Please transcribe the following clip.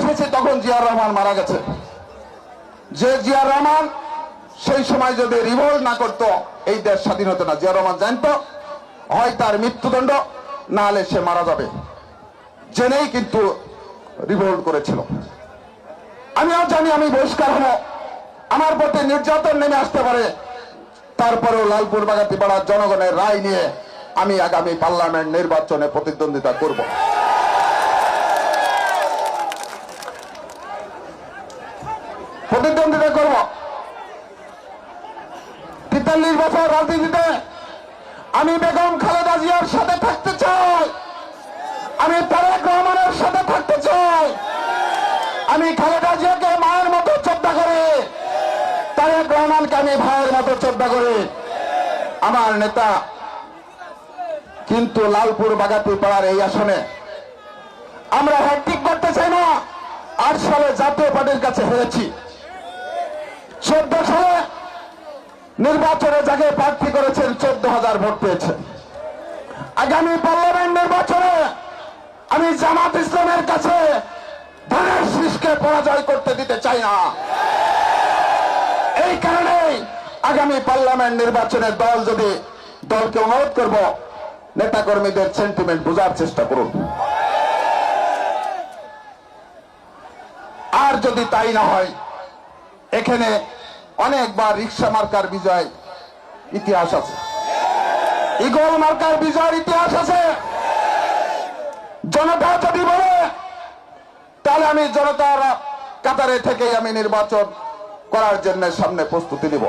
এসেছি তখন জিয়ার রহমান মারা গেছে। যে জিয়ার রহমান সেই সময় যদি রিভোল্ট না করতো, এই দেশ স্বাধীন হতো না। জিয়ার রহমান জানতো, হয় তার মৃত্যুদণ্ড না হলে সে মারা যাবে। জেনেই কিন্তু রিভোল্ট করেছিল। আমিও জানি, আমি বহিষ্কার হব। আমার প্রতি নির্যাতন নেমে আসতে পারে। তারপরেও লালপুর বাগাতি পাড়ার জনগণের রায় নিয়ে আমি আগামী পার্লামেন্ট নির্বাচনে প্রতিদ্বন্দ্বিতা করব। প্রতিদ্বন্দ্বিতা করব। তেতাল্লিশ বছর রাজনীতিতে আমি বেগম খালেদা জিয়ার সাথে থাকতে চাই। আমি তারেক রহমানের সাথে থাকতে চাই। আমি খালেদা জিয়াকে মায়ের মতো শ্রদ্ধা করি, তারেক রহমানকে আমি ভাইয়ের মতো শ্রদ্ধা করি। আমার নেতা কিন্তু লালপুর বাগাতি পাড়ার এই আসনে আমরা হ্যাট্রিক করতে চাই না। আট সালে জাতীয় পার্টির কাছে হেরেছি। চোদ্দ সালে নির্বাচনে যাকে প্রার্থী করেছেন চোদ্দ হাজার ভোট পেয়েছেন। আগামী পার্লামেন্ট নির্বাচনে আমি জামাত ইসলামের কাছে পরাজয় করতে দিতে চাই না। এই কারণে আগামী পার্লামেন্ট নির্বাচনে দল যদি দলকে অনুরোধ করব নেতা কর্মীদের সেন্টিমেন্ট বোঝার চেষ্টা করুন। আর যদি তাই না হয়, এখানে অনেকবার রিক্সা মার্কার বিজয় ইতিহাস আছে। ইগল মার্কার বিজয়ের ইতিহাস আছে। জনতা যদি বলে, তাহলে আমি জনতার কাতারে থেকেই আমি নির্বাচন করার জন্য সামনে প্রস্তুতি নিব।